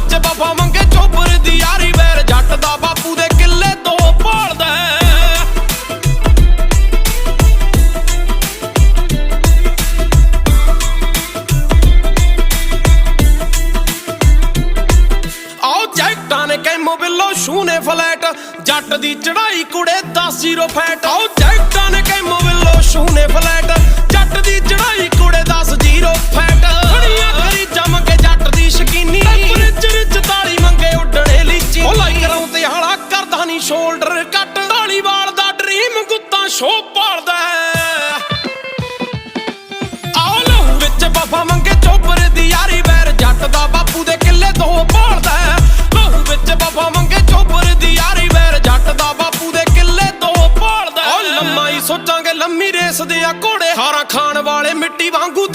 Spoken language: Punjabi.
ਵਿੱਚ ਬਾਬਾ ਮੰਗੇ ਚੋਬਰ ਦੀ ਯਾਰੀ ਵੈਰ ਜੱਟ ਦਾ ਬਾਪੂ ਦੇ ਕਿੱਲੇ ਤੋਂ ਭਾਲਦਾ ਆਓ ਜੈਕਟਾਂ ਨੇ ਕੈਮੋ ਬਿੱਲੋ ਸ਼ੂਨੇ ਫਲੈਟ, ਜੱਟ ਦੀ ਚੜਾਈ ਕੁੜੇ 10 ਜ਼ੀਰੋ ਫੈਟ। ਆਓ ਸ਼ੋਲਡਰ ਕੱਟ ਢਾਲੀਵਾਲ ਦਾ ਡ੍ਰੀਮ ਗੁੱਤਾਂ ਸ਼ੋ ਪਾਲਦਾ ਆਓ ਲਹੂ ਵਿੱਚ ਬਾਬਾ ਮੰਗੇ ਚੋਬਰ ਦੀ ਯਾਰੀ ਵੈਰ ਜੱਟ ਦਾ ਬਾਪੂ ਦੇ ਕਿੱਲੇ ਤੋਂ ਭਾਲਦਾ ਲਹੂ ਵਿੱਚ ਬਾਬਾ ਮੰਗੇ ਚੋਬਰ ਦੀ ਯਾਰੀ ਵੈਰ ਜੱਟ ਦਾ ਬਾਪੂ ਦੇ ਕਿੱਲੇ ਤੋਂ ਭਾਲਦਾ ਓ ਲੰਮਾ ਹੀ ਸੋਚਾਂਗੇ ਲੰਮੀ ਰੇਸ ਦੇ ਆ ਘੋੜੇ। ਹਾਰਾਂ ਖਾਣ ਵਾਲੇ ਮਿੱਟੀ ਵਾਂਗੂ